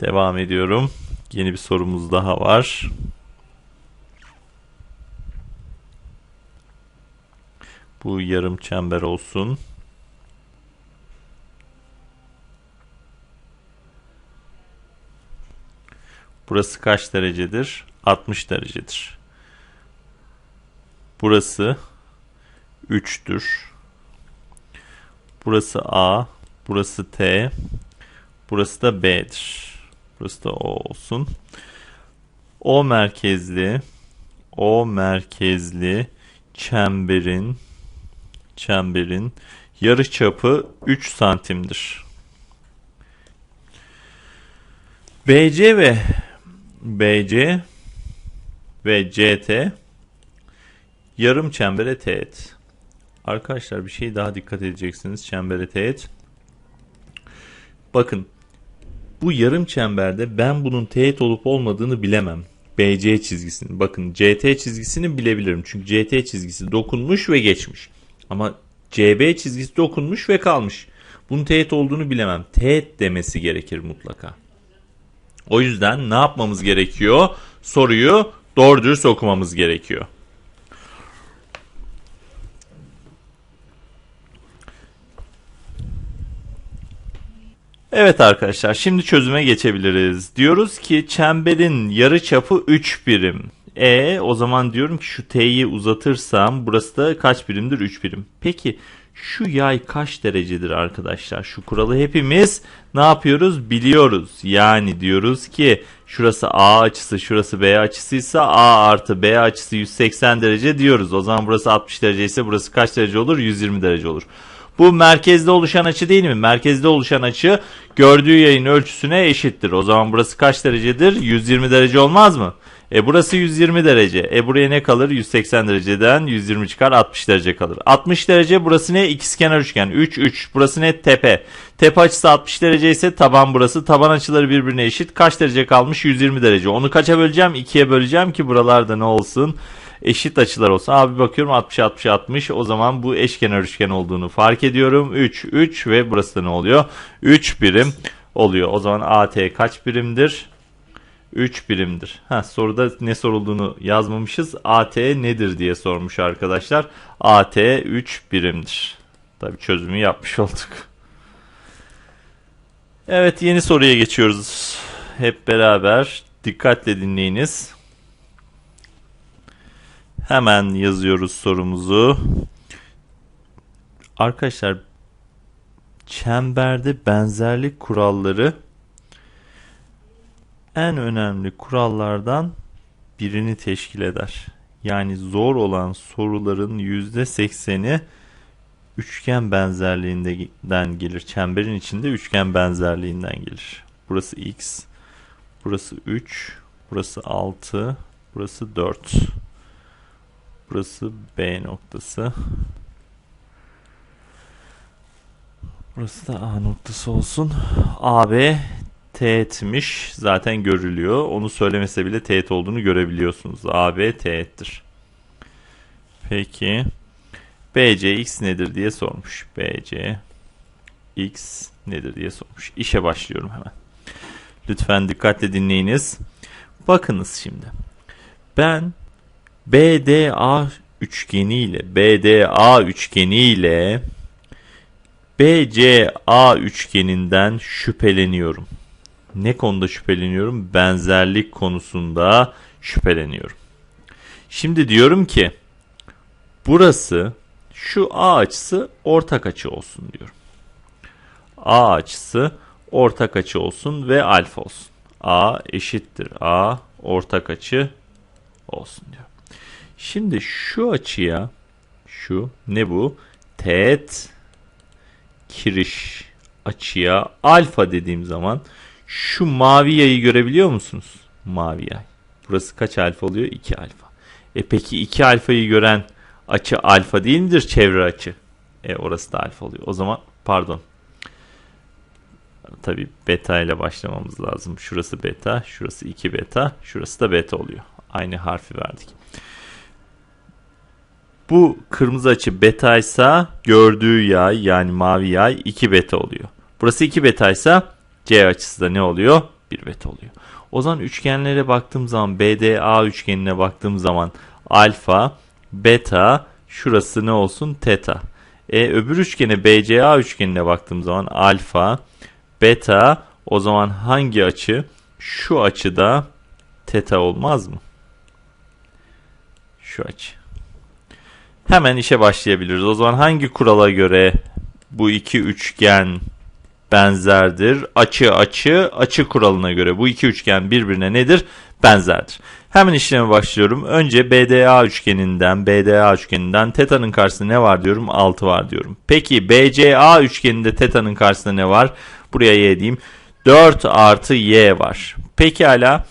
Devam ediyorum. Yeni bir sorumuz daha var. Bu yarım çember olsun. Burası kaç derecedir? 60 derecedir. Burası 3'tür. Burası A, burası T, burası da B'dir. Burası da O olsun. O merkezli O merkezli çemberin çemberin yarıçapı 3 santimdir. BC ve BC ve CT yarım çembere teğet. Arkadaşlar bir şey daha dikkat edeceksiniz çembere teğet. Bakın bu yarım çemberde ben bunun teğet olup olmadığını bilemem. BC çizgisini. Bakın CT çizgisini bilebilirim. Çünkü CT çizgisi dokunmuş ve geçmiş. Ama CB çizgisi dokunmuş ve kalmış. Bunun teğet olduğunu bilemem. Teğet demesi gerekir mutlaka. O yüzden ne yapmamız gerekiyor? Soruyu doğru dürüst okumamız gerekiyor. Evet arkadaşlar şimdi çözüme geçebiliriz. Diyoruz ki çemberin yarıçapı 3 birim. E o zaman diyorum ki şu t'yi uzatırsam burası da kaç birimdir? 3 birim. Peki şu yay kaç derecedir arkadaşlar? Şu kuralı hepimiz ne yapıyoruz? Biliyoruz. Yani diyoruz ki şurası A açısı, şurası B açısıysa A artı B açısı 180 derece diyoruz. O zaman burası 60 derece ise burası kaç derece olur? 120 derece olur. Bu merkezde oluşan açı değil mi? Merkezde oluşan açı gördüğü yayın ölçüsüne eşittir. O zaman burası kaç derecedir? 120 derece olmaz mı? E burası 120 derece. E buraya ne kalır? 180 dereceden 120 çıkar 60 derece kalır. 60 derece burası ne? İkizkenar üçgen. 3 3. Burası ne? Tepe. Tepe açısı 60 derece ise taban burası. Taban açıları birbirine eşit. Kaç derece kalmış? 120 derece. Onu kaça böleceğim? 2'ye böleceğim ki buralarda ne olsun? Eşit açılar olsa abi bakıyorum 60 60 60 o zaman bu eşkenar üçgen olduğunu fark ediyorum. 3 3 ve burası da ne oluyor? 3 birim oluyor. O zaman AT kaç birimdir? 3 birimdir. Ha soruda ne sorulduğunu yazmamışız. AT nedir diye sormuş arkadaşlar. AT 3 birimdir. Tabi çözümü yapmış olduk. Evet yeni soruya geçiyoruz. Hep beraber dikkatle dinleyiniz. Hemen yazıyoruz sorumuzu. Arkadaşlar çemberde benzerlik kuralları en önemli kurallardan birini teşkil eder. Yani zor olan soruların %80'i üçgen benzerliğinden gelir. Çemberin içinde üçgen benzerliğinden gelir. Burası x, burası 3, burası 6, burası 4. Burası B noktası. Burası da A noktası olsun. AB teğetmiş. Zaten görülüyor. Onu söylemese bile teğet olduğunu görebiliyorsunuz. AB teğettir. Peki. BC x nedir diye sormuş. BC x nedir diye sormuş. İşe başlıyorum hemen. Lütfen dikkatle dinleyiniz. Bakınız şimdi. Ben BDA üçgeniyle BDA üçgeniyle BCA üçgeninden şüpheleniyorum. Ne konuda şüpheleniyorum? Benzerlik konusunda şüpheleniyorum. Şimdi diyorum ki burası şu A açısı ortak açı olsun diyorum. A açısı ortak açı olsun ve alfa olsun. A eşittir A ortak açı olsun diyor. Şimdi şu açıya şu ne bu? Teğet kiriş açıya alfa dediğim zaman şu mavi yayı görebiliyor musunuz? Mavi yay. Burası kaç alfa oluyor? 2 alfa. E peki 2 alfayı gören açı alfa değil midir çevre açı? E orası da alfa oluyor. O zaman pardon. Tabi beta ile başlamamız lazım. Şurası beta, şurası 2 beta, şurası da beta oluyor. Aynı harfi verdik. Bu kırmızı açı beta ise gördüğü yay yani mavi yay 2 beta oluyor. Burası 2 beta ise C açısı da ne oluyor? bir beta oluyor. O zaman üçgenlere baktığım zaman BDA üçgenine baktığım zaman alfa, beta, şurası ne olsun? Teta. E, öbür üçgene BCA üçgenine baktığım zaman alfa, beta o zaman hangi açı? Şu açıda teta olmaz mı? Şu açı. Hemen işe başlayabiliriz. O zaman hangi kurala göre bu iki üçgen benzerdir? Açı açı açı kuralına göre bu iki üçgen birbirine nedir? Benzerdir. Hemen işleme başlıyorum. Önce BDA üçgeninden, BDA üçgeninden teta'nın karşısında ne var diyorum? 6 var diyorum. Peki BCA üçgeninde teta'nın karşısında ne var? Buraya y diyeyim. 4 artı y var. Pekala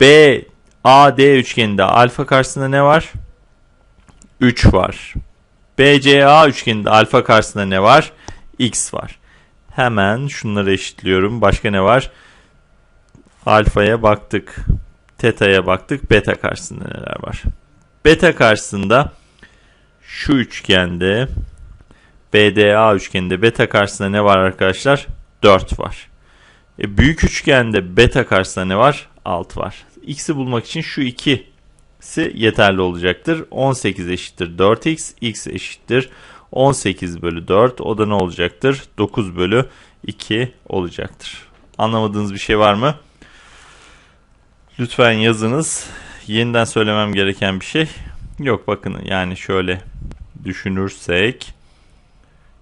BAD üçgeninde alfa karşısında ne var? 3 var. BCA üçgeninde alfa karşısında ne var? X var. Hemen şunları eşitliyorum. Başka ne var? Alfaya baktık. Teta'ya baktık. Beta karşısında neler var? Beta karşısında şu üçgende BDA üçgeninde beta karşısında ne var arkadaşlar? 4 var. E, büyük üçgende beta karşısında ne var? 6 var. X'i bulmak için şu ikisi yeterli olacaktır. 18 eşittir 4x, x eşittir 18 bölü 4. O da ne olacaktır? 9 bölü 2 olacaktır. Anlamadığınız bir şey var mı? Lütfen yazınız. Yeniden söylemem gereken bir şey yok. Bakın yani şöyle düşünürsek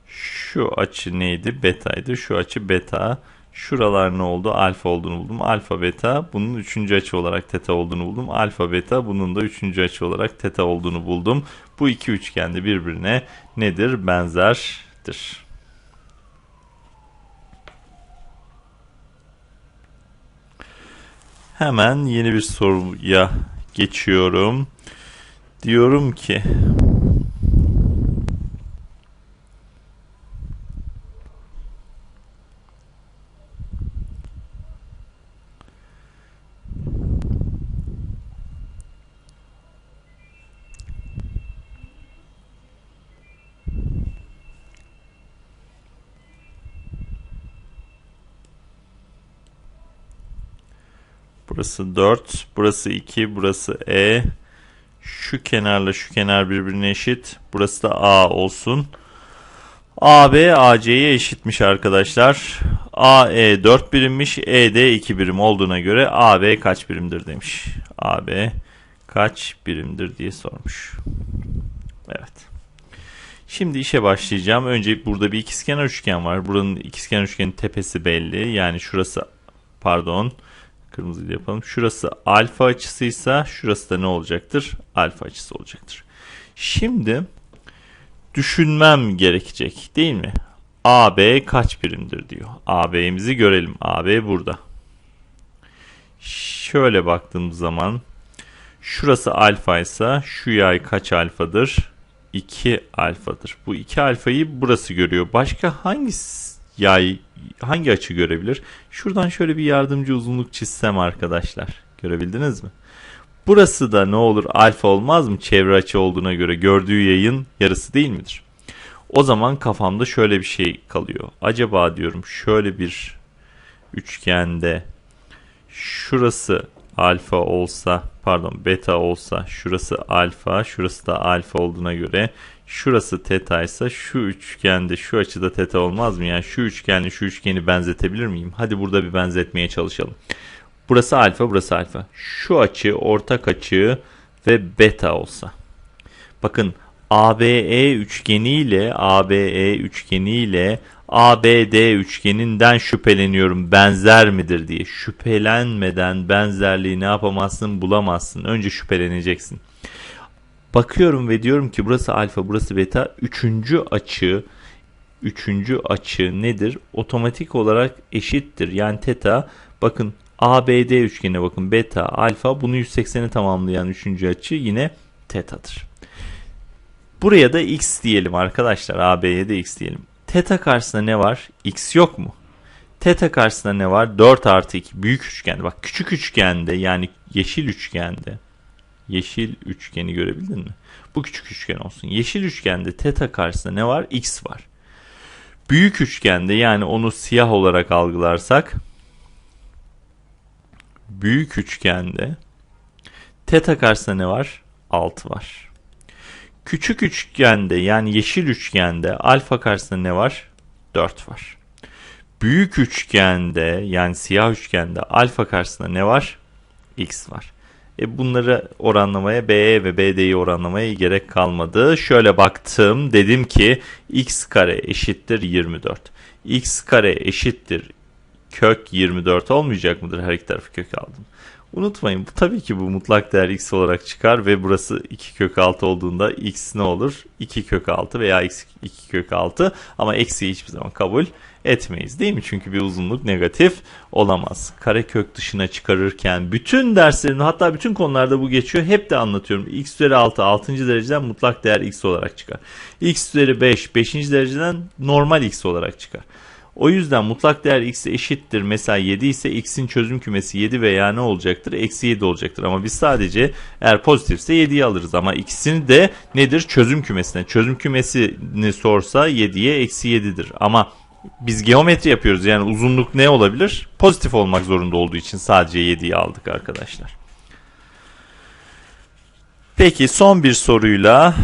şu açı neydi? Beta'ydı. Şu açı beta. Şuralar ne oldu? Alfa olduğunu buldum. Alfa beta bunun üçüncü açı olarak teta olduğunu buldum. Alfa beta bunun da üçüncü açı olarak teta olduğunu buldum. Bu iki üçgen de birbirine nedir? Benzerdir. Hemen yeni bir soruya geçiyorum. Diyorum ki Burası 4, burası 2, burası E. Şu kenarla şu kenar birbirine eşit. Burası da A olsun. AB AC'ye eşitmiş arkadaşlar. AE 4 birimmiş, ED 2 birim olduğuna göre AB kaç birimdir demiş. AB kaç birimdir diye sormuş. Evet. Şimdi işe başlayacağım. Önce burada bir ikizkenar üçgen var. Buranın ikizkenar üçgenin tepesi belli. Yani şurası pardon Kırmızıyla yapalım. Şurası alfa açısıysa şurası da ne olacaktır? Alfa açısı olacaktır. Şimdi düşünmem gerekecek değil mi? AB kaç birimdir diyor. AB'mizi görelim. AB burada. Şöyle baktığımız zaman şurası alfa ise şu yay kaç alfadır? 2 alfadır. Bu 2 alfayı burası görüyor. Başka hangi yay hangi açı görebilir? Şuradan şöyle bir yardımcı uzunluk çizsem arkadaşlar. Görebildiniz mi? Burası da ne olur alfa olmaz mı çevre açı olduğuna göre gördüğü yayın yarısı değil midir? O zaman kafamda şöyle bir şey kalıyor. Acaba diyorum şöyle bir üçgende şurası alfa olsa pardon beta olsa şurası alfa şurası da alfa olduğuna göre şurası teta ise şu üçgende şu açıda teta olmaz mı? Yani şu üçgenle şu üçgeni benzetebilir miyim? Hadi burada bir benzetmeye çalışalım. Burası alfa burası alfa. Şu açı ortak açı ve beta olsa. Bakın ABE üçgeniyle ABE üçgeniyle ABD üçgeninden şüpheleniyorum benzer midir diye. Şüphelenmeden benzerliği ne yapamazsın bulamazsın. Önce şüpheleneceksin. Bakıyorum ve diyorum ki burası alfa burası beta. Üçüncü açı üçüncü açı nedir? Otomatik olarak eşittir. Yani teta bakın ABD üçgenine bakın beta alfa bunu 180'i tamamlayan üçüncü açı yine tetadır. Buraya da x diyelim arkadaşlar. AB'ye de x diyelim. Teta karşısında ne var? X yok mu? Teta karşısında ne var? 4 artı 2 büyük üçgende. Bak küçük üçgende yani yeşil üçgende. Yeşil üçgeni görebildin mi? Bu küçük üçgen olsun. Yeşil üçgende teta karşısında ne var? X var. Büyük üçgende yani onu siyah olarak algılarsak büyük üçgende teta karşısında ne var? 6 var. Küçük üçgende yani yeşil üçgende alfa karşısında ne var? 4 var. Büyük üçgende yani siyah üçgende alfa karşısında ne var? X var. E bunları oranlamaya BE ve BD'yi oranlamaya gerek kalmadı. Şöyle baktım dedim ki x kare eşittir 24. x kare eşittir kök 24 olmayacak mıdır? Her iki tarafı kök aldım. Unutmayın bu tabii ki bu mutlak değer x olarak çıkar ve burası 2 kök 6 olduğunda x ne olur? 2 kök 6 veya x 2 kök 6 ama eksi hiçbir zaman kabul etmeyiz değil mi? Çünkü bir uzunluk negatif olamaz. Karekök dışına çıkarırken bütün derslerin hatta bütün konularda bu geçiyor. Hep de anlatıyorum. x üzeri 6 6. dereceden mutlak değer x olarak çıkar. x üzeri 5 5. dereceden normal x olarak çıkar. O yüzden mutlak değer x eşittir. Mesela 7 ise x'in çözüm kümesi 7 veya ne olacaktır? Eksi 7 olacaktır. Ama biz sadece eğer pozitifse 7'yi alırız. Ama ikisini de nedir? Çözüm kümesine. Çözüm kümesini sorsa 7'ye eksi 7'dir. Ama biz geometri yapıyoruz. Yani uzunluk ne olabilir? Pozitif olmak zorunda olduğu için sadece 7'yi aldık arkadaşlar. Peki son bir soruyla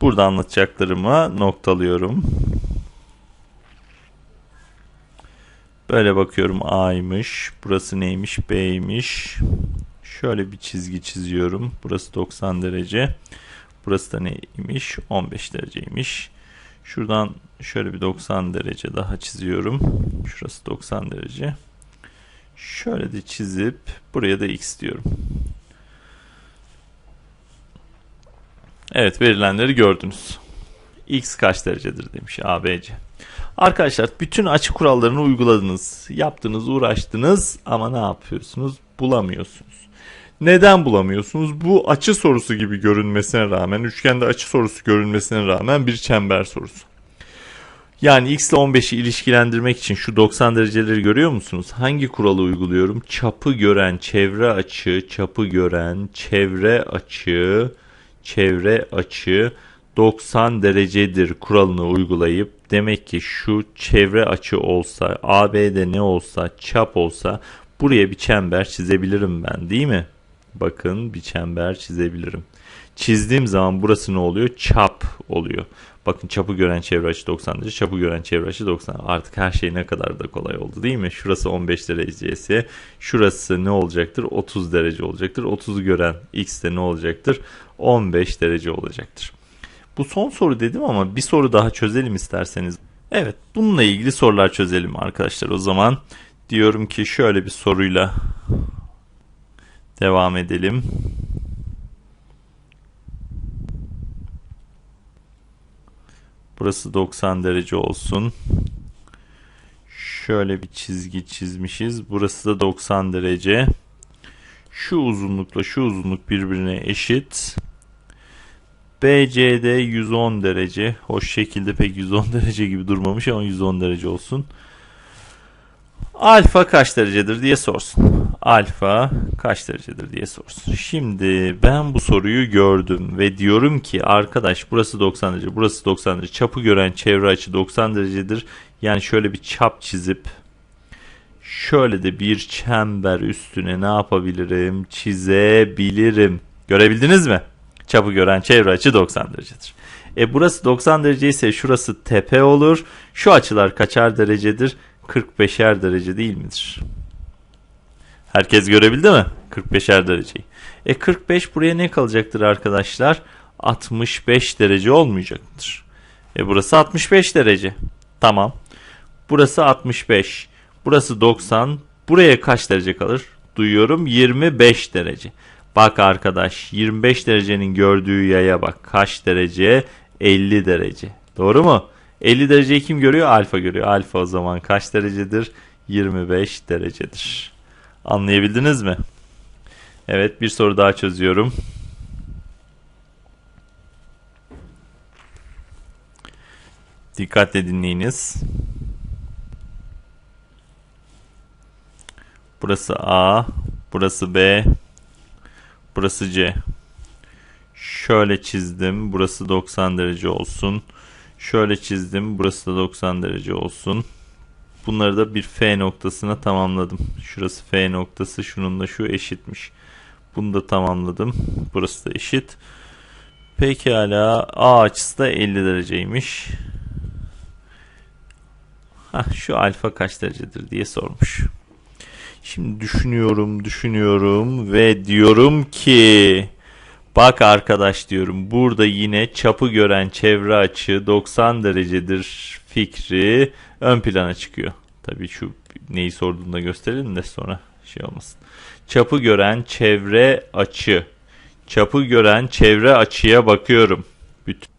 burada anlatacaklarımı noktalıyorum. Böyle bakıyorum A'ymış. Burası neymiş? B'ymiş. Şöyle bir çizgi çiziyorum. Burası 90 derece. Burası da neymiş? 15 dereceymiş. Şuradan şöyle bir 90 derece daha çiziyorum. Şurası 90 derece. Şöyle de çizip buraya da x diyorum. Evet verilenleri gördünüz. x kaç derecedir demiş ABC. Arkadaşlar bütün açı kurallarını uyguladınız. Yaptınız, uğraştınız ama ne yapıyorsunuz? Bulamıyorsunuz. Neden bulamıyorsunuz? Bu açı sorusu gibi görünmesine rağmen, üçgende açı sorusu görünmesine rağmen bir çember sorusu. Yani x ile 15'i ilişkilendirmek için şu 90 dereceleri görüyor musunuz? Hangi kuralı uyguluyorum? Çapı gören çevre açı, çapı gören çevre açı, çevre açı 90 derecedir kuralını uygulayıp demek ki şu çevre açı olsa, AB'de ne olsa, çap olsa buraya bir çember çizebilirim ben değil mi? Bakın bir çember çizebilirim. Çizdiğim zaman burası ne oluyor? Çap oluyor. Bakın çapı gören çevre açı 90 derece, çapı gören çevre açı 90. Artık her şey ne kadar da kolay oldu değil mi? Şurası 15 derece ise şurası ne olacaktır? 30 derece olacaktır. 30'u gören x de ne olacaktır? 15 derece olacaktır. Bu son soru dedim ama bir soru daha çözelim isterseniz. Evet bununla ilgili sorular çözelim arkadaşlar. O zaman diyorum ki şöyle bir soruyla devam edelim. Burası 90 derece olsun. Şöyle bir çizgi çizmişiz. Burası da 90 derece. Şu uzunlukla şu uzunluk birbirine eşit. BCD 110 derece. Hoş şekilde pek 110 derece gibi durmamış ama 110 derece olsun. Alfa kaç derecedir diye sorsun. Alfa kaç derecedir diye sorsun. Şimdi ben bu soruyu gördüm ve diyorum ki arkadaş burası 90 derece, burası 90 derece. Çapı gören çevre açı 90 derecedir. Yani şöyle bir çap çizip şöyle de bir çember üstüne ne yapabilirim? Çizebilirim. Görebildiniz mi? Çapı gören çevre açı 90 derecedir. E burası 90 derece ise şurası tepe olur. Şu açılar kaçar derecedir? 45'er derece değil midir? Herkes görebildi mi? 45'er dereceyi. E 45 buraya ne kalacaktır arkadaşlar? 65 derece olmayacak mıdır? E burası 65 derece. Tamam. Burası 65. Burası 90. Buraya kaç derece kalır? Duyuyorum 25 derece. Bak arkadaş 25 derecenin gördüğü yaya bak. Kaç derece? 50 derece. Doğru mu? 50 dereceyi kim görüyor? Alfa görüyor. Alfa o zaman kaç derecedir? 25 derecedir. Anlayabildiniz mi? Evet bir soru daha çözüyorum. Dikkatle dinleyiniz. Burası A, burası B, burası C. Şöyle çizdim. Burası 90 derece olsun. Şöyle çizdim. Burası da 90 derece olsun. Bunları da bir F noktasına tamamladım. Şurası F noktası şununla şu eşitmiş. Bunu da tamamladım. Burası da eşit. Pekala A açısı da 50 dereceymiş. Hah, şu alfa kaç derecedir diye sormuş. Şimdi düşünüyorum, düşünüyorum ve diyorum ki bak arkadaş diyorum burada yine çapı gören çevre açı 90 derecedir fikri ön plana çıkıyor. Tabii şu neyi sorduğunda gösterelim de sonra şey olmasın. Çapı gören çevre açı. Çapı gören çevre açıya bakıyorum.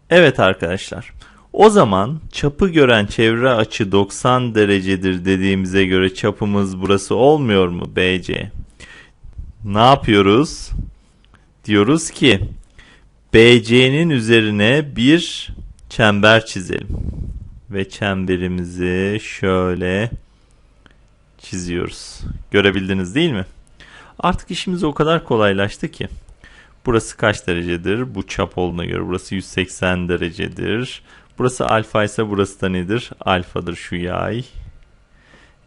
Evet arkadaşlar. O zaman çapı gören çevre açı 90 derecedir dediğimize göre çapımız burası olmuyor mu BC? Ne yapıyoruz? Diyoruz ki BC'nin üzerine bir çember çizelim. Ve çemberimizi şöyle çiziyoruz. Görebildiniz değil mi? Artık işimiz o kadar kolaylaştı ki. Burası kaç derecedir? Bu çap olduğuna göre burası 180 derecedir. Burası alfa ise burası da nedir? Alfadır şu yay.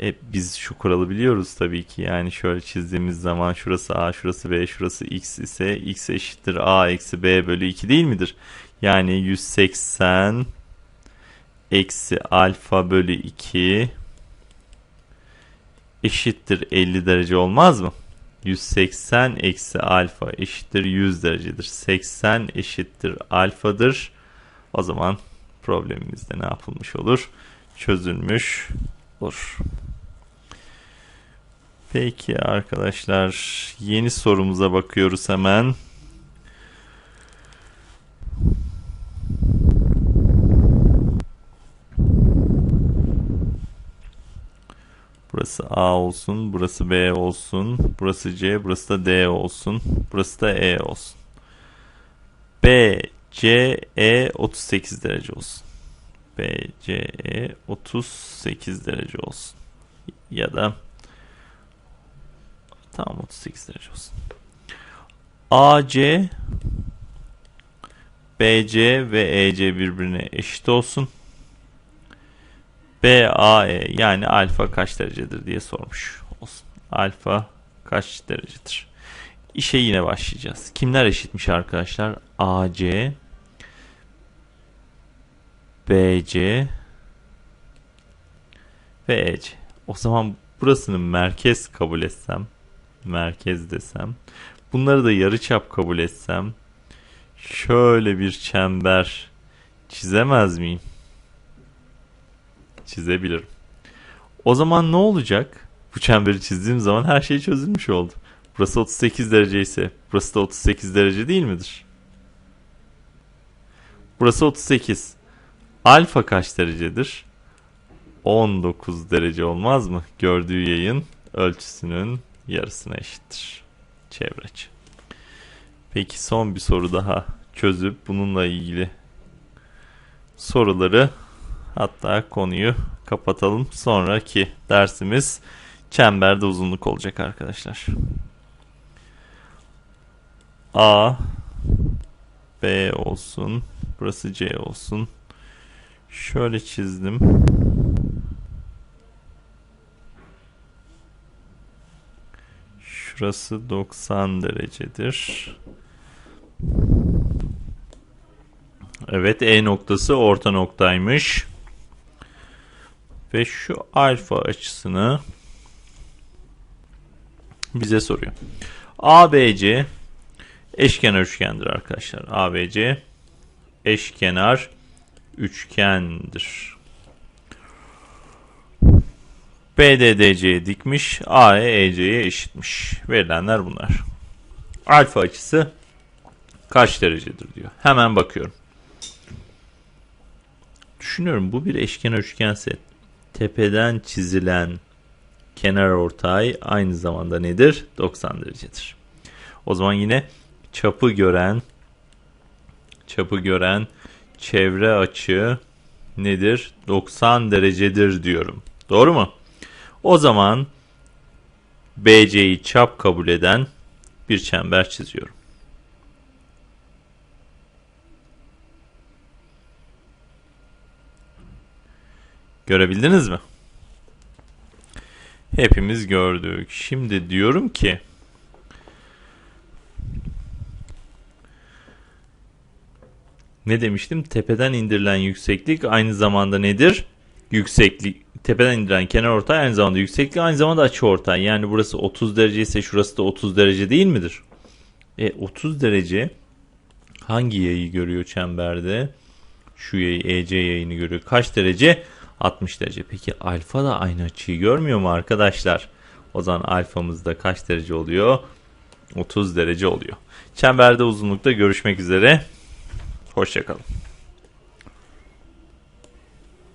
E, biz şu kuralı biliyoruz tabii ki. Yani şöyle çizdiğimiz zaman şurası A, şurası B, şurası X ise X eşittir A eksi B bölü 2 değil midir? Yani 180 eksi alfa bölü 2 eşittir 50 derece olmaz mı? 180 eksi alfa eşittir 100 derecedir. 80 eşittir alfadır. O zaman problemimizde ne yapılmış olur? Çözülmüş olur. Peki arkadaşlar yeni sorumuza bakıyoruz hemen. Burası A olsun, burası B olsun, burası C, burası da D olsun, burası da E olsun. B, C, E 38 derece olsun. B, C, E 38 derece olsun. Ya da tamam 38 derece olsun. A, C, B, C ve E, C birbirine eşit olsun. BAE yani alfa kaç derecedir diye sormuş olsun. Alfa kaç derecedir? İşe yine başlayacağız. Kimler eşitmiş arkadaşlar? AC BC ve EC. O zaman burasını merkez kabul etsem, merkez desem, bunları da yarıçap kabul etsem, şöyle bir çember çizemez miyim? çizebilirim. O zaman ne olacak? Bu çemberi çizdiğim zaman her şey çözülmüş oldu. Burası 38 derece ise burası da 38 derece değil midir? Burası 38. Alfa kaç derecedir? 19 derece olmaz mı? Gördüğü yayın ölçüsünün yarısına eşittir. Çevre açı. Peki son bir soru daha çözüp bununla ilgili soruları Hatta konuyu kapatalım. Sonraki dersimiz çemberde uzunluk olacak arkadaşlar. A B olsun. Burası C olsun. Şöyle çizdim. Şurası 90 derecedir. Evet E noktası orta noktaymış ve şu alfa açısını bize soruyor. ABC eşkenar üçgendir arkadaşlar. ABC eşkenar üçgendir. BDDC'ye dikmiş, AE eşitmiş. Verilenler bunlar. Alfa açısı kaç derecedir diyor. Hemen bakıyorum. Düşünüyorum bu bir eşkenar üçgense tepeden çizilen kenar ortay aynı zamanda nedir? 90 derecedir. O zaman yine çapı gören çapı gören çevre açı nedir? 90 derecedir diyorum. Doğru mu? O zaman BC'yi çap kabul eden bir çember çiziyorum. Görebildiniz mi? hepimiz gördük. Şimdi diyorum ki ne demiştim? Tepeden indirilen yükseklik aynı zamanda nedir? Yükseklik tepeden indirilen kenar ortay aynı zamanda yükseklik aynı zamanda açı ortay. Yani burası 30 derece ise şurası da 30 derece değil midir? E 30 derece hangi yayı görüyor çemberde? Şu yayı EC yayını görüyor. Kaç derece? 60 derece. Peki alfa da aynı açıyı görmüyor mu arkadaşlar? O zaman alfamız da kaç derece oluyor? 30 derece oluyor. Çemberde uzunlukta görüşmek üzere. Hoşçakalın.